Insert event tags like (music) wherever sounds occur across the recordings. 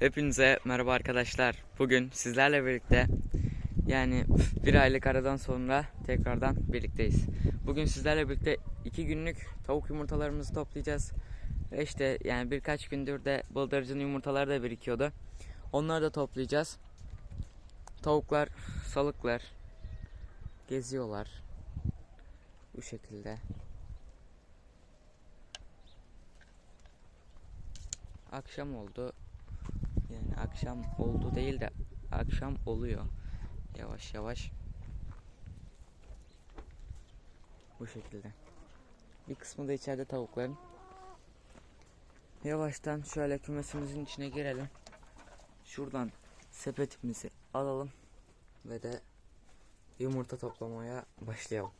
Hepinize merhaba arkadaşlar. Bugün sizlerle birlikte yani bir aylık aradan sonra tekrardan birlikteyiz. Bugün sizlerle birlikte iki günlük tavuk yumurtalarımızı toplayacağız. Ve işte yani birkaç gündür de bıldırcın yumurtaları da birikiyordu. Onları da toplayacağız. Tavuklar, salıklar geziyorlar. Bu şekilde. Akşam oldu. Yani akşam oldu değil de akşam oluyor. Yavaş yavaş. Bu şekilde. Bir kısmı da içeride tavukların. Yavaştan şöyle kümesimizin içine girelim. Şuradan sepetimizi alalım ve de yumurta toplamaya başlayalım.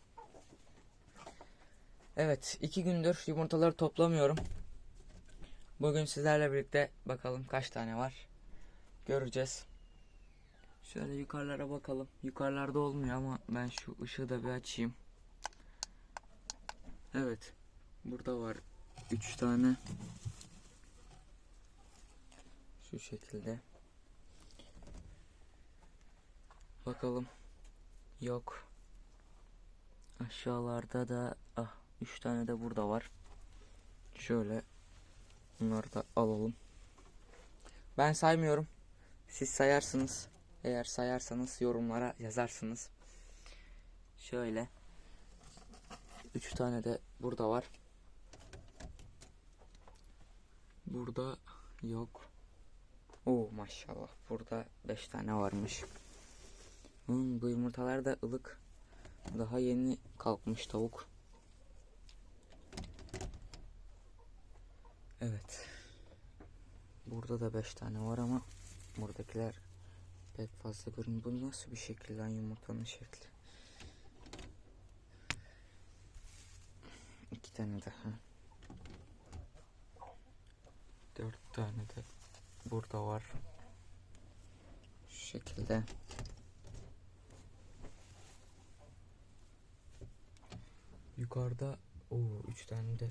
Evet, iki gündür yumurtaları toplamıyorum. Bugün sizlerle birlikte bakalım kaç tane var. Göreceğiz. Şöyle yukarılara bakalım. Yukarılarda olmuyor ama ben şu ışığı da bir açayım. Evet. Burada var 3 tane. Şu şekilde. Bakalım. Yok. Aşağılarda da ah 3 tane de burada var. Şöyle Bunları da alalım. Ben saymıyorum. Siz sayarsınız. Eğer sayarsanız yorumlara yazarsınız. Şöyle. Üç tane de burada var. Burada yok. Oo maşallah. Burada beş tane varmış. Hmm, bu yumurtalar da ılık. Daha yeni kalkmış tavuk. Evet. Burada da 5 tane var ama buradakiler pek fazla görünmüyor. Bu nasıl bir şekil lan yumurtanın şekli? İki tane daha. Dört tane de burada var. Şu şekilde. Yukarıda o üç tane de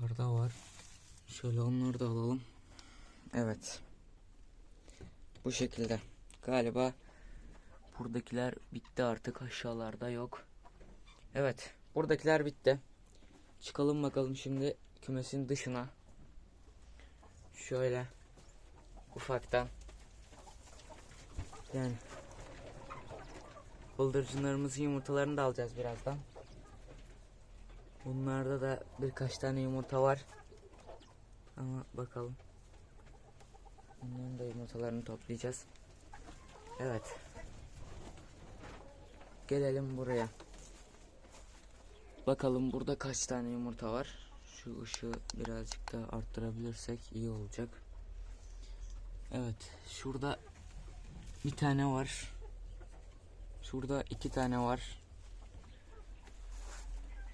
Yukarıda var. Şöyle onları da alalım. Evet. Bu şekilde. Galiba buradakiler bitti artık. Aşağılarda yok. Evet. Buradakiler bitti. Çıkalım bakalım şimdi kümesin dışına. Şöyle ufaktan. Yani bıldırcınlarımızın yumurtalarını da alacağız birazdan. Bunlarda da birkaç tane yumurta var. Ama bakalım. Bunların da yumurtalarını toplayacağız. Evet. Gelelim buraya. Bakalım burada kaç tane yumurta var. Şu ışığı birazcık da arttırabilirsek iyi olacak. Evet. Şurada bir tane var. Şurada iki tane var.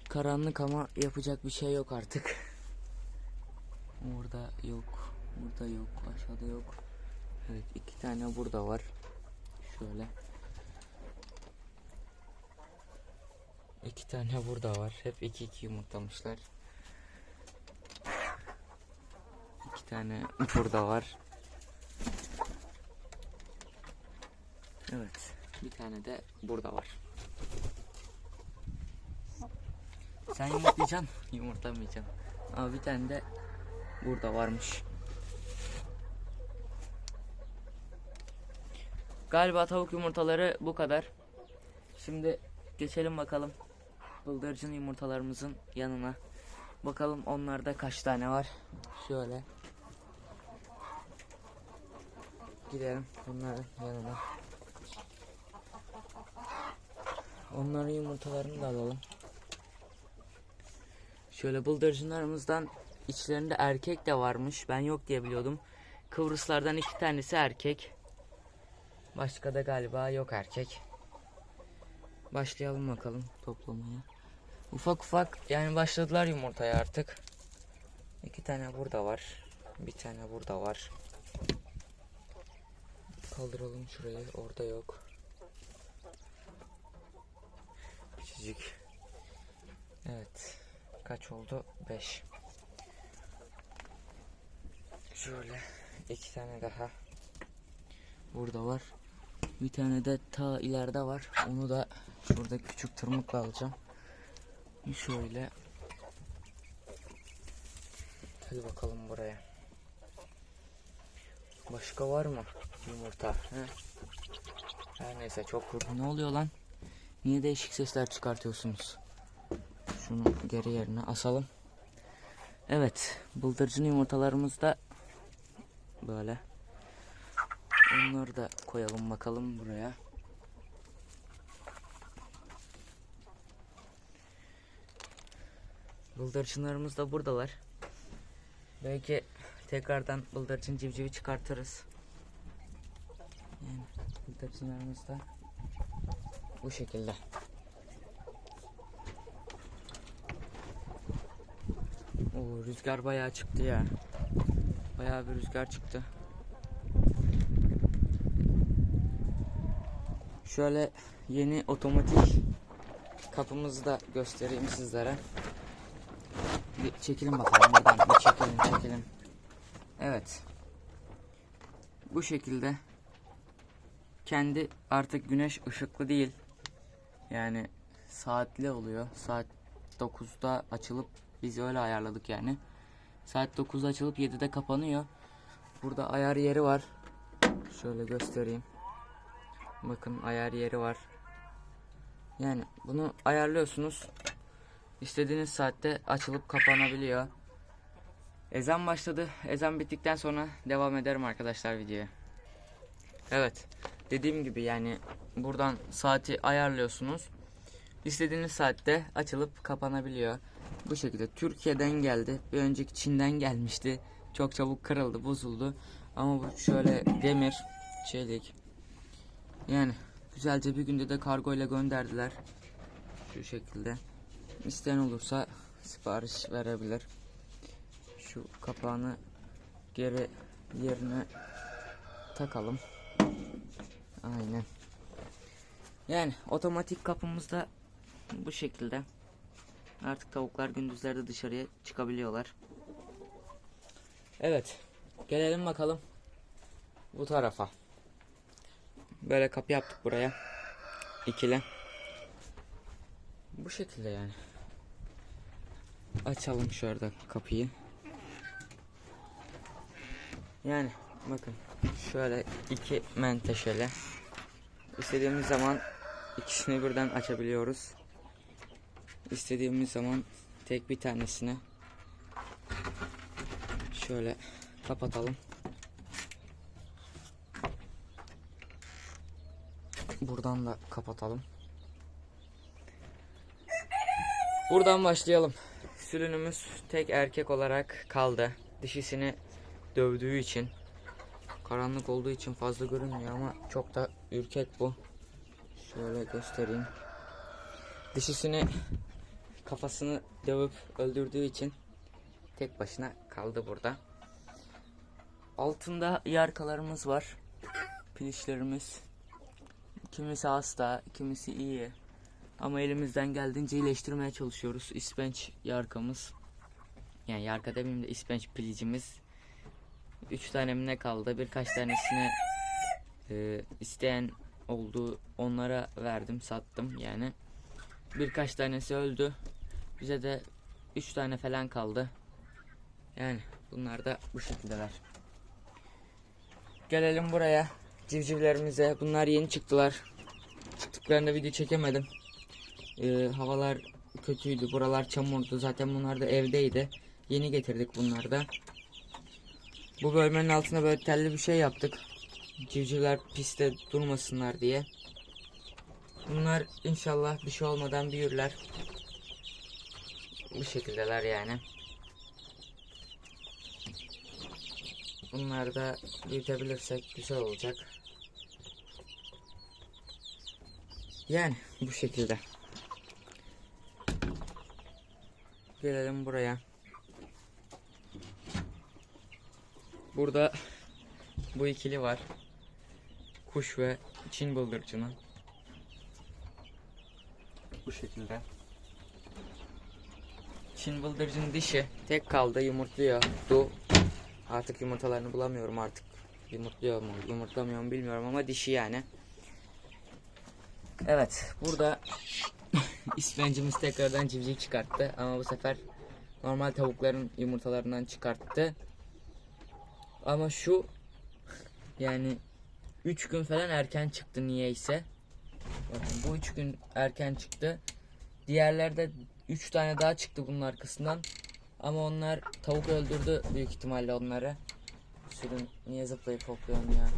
Karanlık ama yapacak bir şey yok artık. (laughs) Burada yok. Burada yok. Aşağıda yok. Evet iki tane burada var. Şöyle. İki tane burada var. Hep iki iki yumurtlamışlar. İki tane burada var. Evet. Bir tane de burada var. Sen yumurtlayacaksın. (laughs) Yumurtlamayacaksın. Ama bir tane de burada varmış. Galiba tavuk yumurtaları bu kadar. Şimdi geçelim bakalım bıldırcın yumurtalarımızın yanına. Bakalım onlarda kaç tane var. Şöyle. Gidelim bunların yanına. Onların yumurtalarını da alalım. Şöyle bıldırcınlarımızdan içlerinde erkek de varmış. Ben yok diye biliyordum. Kıbrıslardan iki tanesi erkek. Başka da galiba yok erkek. Başlayalım bakalım toplamaya. Ufak ufak yani başladılar yumurtaya artık. İki tane burada var. Bir tane burada var. Kaldıralım şurayı. Orada yok. Küçücük. Evet. Kaç oldu? 5. Şöyle iki tane daha burada var. Bir tane de ta ileride var. Onu da şurada küçük tırmıkla alacağım. Şöyle. Hadi bakalım buraya. Başka var mı yumurta? He? Her neyse çok. Ne oluyor lan? Niye değişik sesler çıkartıyorsunuz? Şunu geri yerine asalım. Evet, bıldırcın yumurtalarımız da böyle. Onları da koyalım bakalım buraya. Bıldırcınlarımız da buradalar. Belki tekrardan bıldırcın civcivi çıkartırız. Yani bıldırcınlarımız da bu şekilde. Oo, rüzgar bayağı çıktı ya. Bayağı bir rüzgar çıktı. Şöyle yeni otomatik kapımızı da göstereyim sizlere. Bir çekelim bakalım buradan bir çekelim çekelim. Evet. Bu şekilde kendi artık güneş ışıklı değil. Yani saatli oluyor. Saat 9'da açılıp biz öyle ayarladık yani. Saat 9'da açılıp 7'de kapanıyor. Burada ayar yeri var. Şöyle göstereyim. Bakın ayar yeri var. Yani bunu ayarlıyorsunuz. İstediğiniz saatte açılıp kapanabiliyor. Ezan başladı. Ezan bittikten sonra devam ederim arkadaşlar videoya. Evet. Dediğim gibi yani buradan saati ayarlıyorsunuz. İstediğiniz saatte açılıp kapanabiliyor. Bu şekilde Türkiye'den geldi. Bir önceki Çin'den gelmişti. Çok çabuk kırıldı, bozuldu. Ama bu şöyle demir, çelik. Yani güzelce bir günde de kargo ile gönderdiler. Şu şekilde. İsteyen olursa sipariş verebilir. Şu kapağını geri yerine takalım. Aynen. Yani otomatik kapımızda bu şekilde. Artık tavuklar gündüzlerde dışarıya çıkabiliyorlar. Evet. Gelelim bakalım bu tarafa. Böyle kapı yaptık buraya. İkili. Bu şekilde yani. Açalım şurada kapıyı. Yani bakın şöyle iki menteşeli. İstediğimiz zaman ikisini birden açabiliyoruz. İstediğimiz zaman tek bir tanesini şöyle kapatalım. Buradan da kapatalım. Buradan başlayalım. Sülünümüz tek erkek olarak kaldı. Dişisini dövdüğü için karanlık olduğu için fazla görünmüyor ama çok da ürkek bu. Şöyle göstereyim. Dişisini kafasını dövüp öldürdüğü için tek başına kaldı burada. Altında yarkalarımız var. Pilişlerimiz. Kimisi hasta, kimisi iyi. Ama elimizden geldiğince iyileştirmeye çalışıyoruz. İspenç yarkamız. Yani yarka demeyeyim de ispenç pilicimiz. Üç tane mi ne kaldı? Birkaç tanesini e, isteyen oldu. Onlara verdim, sattım yani. Birkaç tanesi öldü. Bize de üç tane falan kaldı. Yani bunlar da bu şekildeler. Gelelim buraya. Civcivlerimize. Bunlar yeni çıktılar. Çıktıklarında video çekemedim. Ee, havalar kötüydü. Buralar çamurdu. Zaten bunlar da evdeydi. Yeni getirdik bunları da. Bu bölmenin altına böyle telli bir şey yaptık. Civcivler piste durmasınlar diye. Bunlar inşallah bir şey olmadan büyürler. Bu şekildeler yani. Bunları da büyütebilirsek güzel olacak. Yani bu şekilde. Gelelim buraya. Burada bu ikili var. Kuş ve Çin bıldırcını. Bu şekilde. Çin bıldırcın dişi tek kaldı yumurtluyor. Du Artık yumurtalarını bulamıyorum artık. Yumurtluyor mu, yumurtlamıyor mu bilmiyorum ama dişi yani. Evet, burada (laughs) İspencimiz tekrardan civciv çıkarttı ama bu sefer normal tavukların yumurtalarından çıkarttı. Ama şu yani 3 gün falan erken çıktı niyeyse. Bakın bu 3 gün erken çıktı. Diğerlerde 3 tane daha çıktı bunun arkasından. Ama onlar tavuk öldürdü büyük ihtimalle onları. Sürün niye zıplayıp hopluyorsun ya?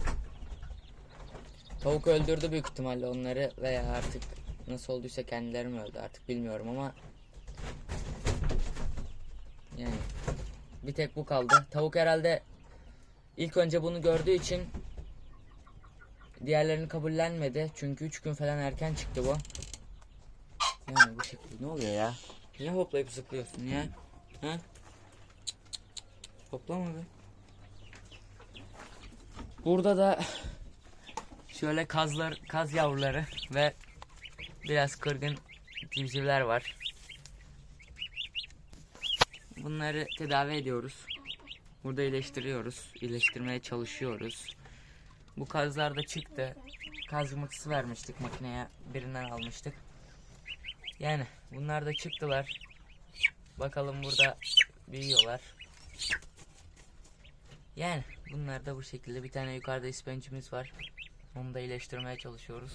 Tavuk öldürdü büyük ihtimalle onları veya artık nasıl olduysa kendileri mi öldü artık bilmiyorum ama yani bir tek bu kaldı. Tavuk herhalde ilk önce bunu gördüğü için diğerlerini kabullenmedi. Çünkü 3 gün falan erken çıktı bu. Yani bu şekilde ne oluyor ya? Niye hoplayıp zıplıyorsun ya? Ha? Cık cık cık. Hoplama be. Burada da şöyle kazlar, kaz yavruları ve biraz kırgın civcivler var. Bunları tedavi ediyoruz. Burada iyileştiriyoruz. iyileştirmeye çalışıyoruz. Bu kazlar da çıktı. Kaz yumurtası vermiştik makineye. Birinden almıştık. Yani bunlar da çıktılar. Bakalım burada büyüyorlar. Yani bunlar da bu şekilde. Bir tane yukarıda ispencimiz var. Onu da iyileştirmeye çalışıyoruz.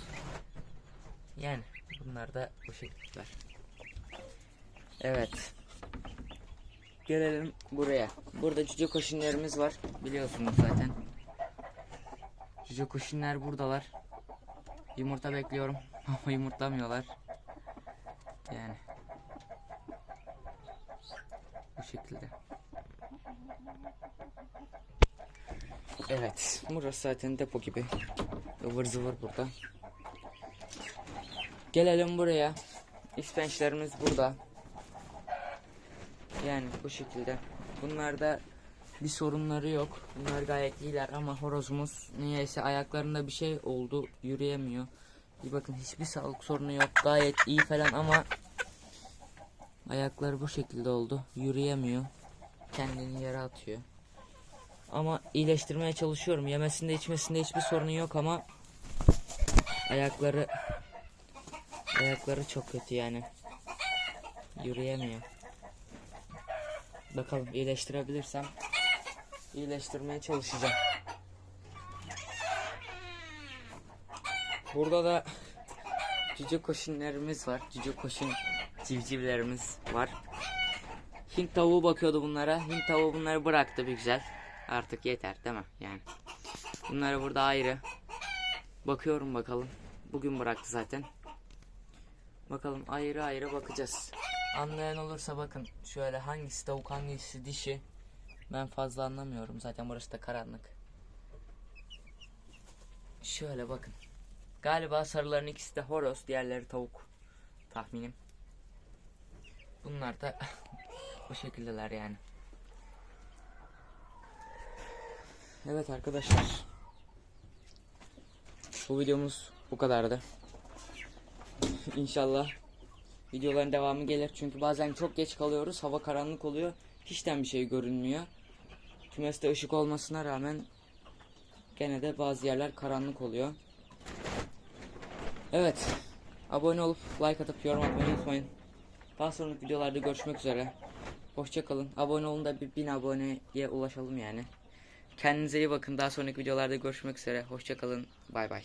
Yani bunlar da bu şekildeler. Evet. Gelelim buraya. Burada cüce koşunlarımız var. Biliyorsunuz zaten. Cüce koşunlar buradalar. Yumurta bekliyorum (laughs) ama yumurtlamıyorlar. Yani. Bu şekilde. Evet. Burası zaten depo gibi. Ivır zıvır burada. Gelelim buraya. İspençlerimiz burada. Yani bu şekilde. Bunlarda bir sorunları yok. Bunlar gayet iyiler ama horozumuz niyeyse ayaklarında bir şey oldu. Yürüyemiyor. Bir bakın hiçbir sağlık sorunu yok. Gayet iyi falan ama ayakları bu şekilde oldu. Yürüyemiyor. Kendini yere atıyor. Ama iyileştirmeye çalışıyorum. Yemesinde içmesinde hiçbir sorunu yok ama ayakları ayakları çok kötü yani. Yürüyemiyor. Bakalım iyileştirebilirsem iyileştirmeye çalışacağım. Burada da cüce koşunlarımız var. Cüce koşun civcivlerimiz var. Hint tavuğu bakıyordu bunlara. Hint tavuğu bunları bıraktı bir güzel. Artık yeter değil mi? Yani. Bunları burada ayrı. Bakıyorum bakalım. Bugün bıraktı zaten. Bakalım ayrı ayrı bakacağız. Anlayan olursa bakın şöyle hangisi tavuk hangisi dişi. Ben fazla anlamıyorum. Zaten burası da karanlık. Şöyle bakın. Galiba sarıların ikisi de horoz, diğerleri tavuk. Tahminim. Bunlar da (laughs) bu şekildeler yani. Evet arkadaşlar. Bu videomuz bu kadardı. (laughs) İnşallah videoların devamı gelir. Çünkü bazen çok geç kalıyoruz. Hava karanlık oluyor. Hiçten bir şey görünmüyor. Kümeste ışık olmasına rağmen gene de bazı yerler karanlık oluyor. Evet. Abone olup like atıp yorum atmayı unutmayın. Daha sonraki videolarda görüşmek üzere. Hoşçakalın. Abone olun da bir bin aboneye ulaşalım yani. Kendinize iyi bakın. Daha sonraki videolarda görüşmek üzere. Hoşçakalın. Bay bay.